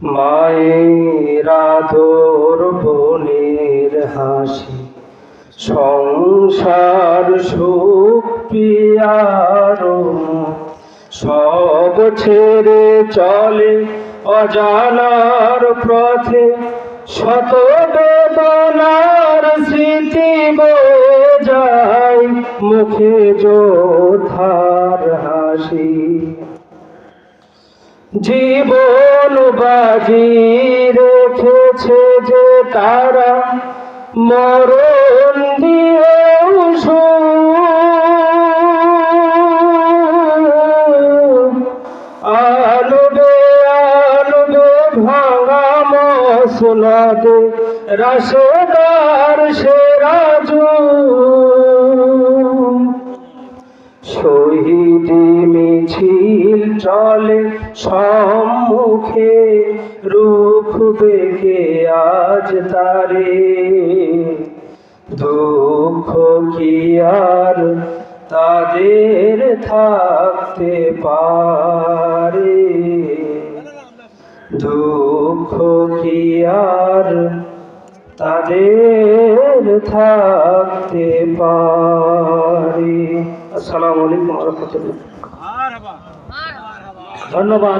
মায়ের আদর বোনের হাসি, সংসার সুখ পিয়ার সব ছেড়ে চলে অজানার পথে শত বেদনার স্মৃতি বয়ে যায় মুখে যোধার হাসি। জীবন বাজি রেখেছে যে তারা মরণ দিয়েও আলবে আলবে ভাঙা মসনাদে রসদার সে রাজু শহীদি চলে সম্মুখে রুখ বেগে আজ তারে। দুঃখ কি আর তাদের থাকতে পারে? দুঃখ কি আর তাদের থাকতে পারে? আসসালামু আলাইকুম রহমতুল্লাহ। ধন্যবাদ।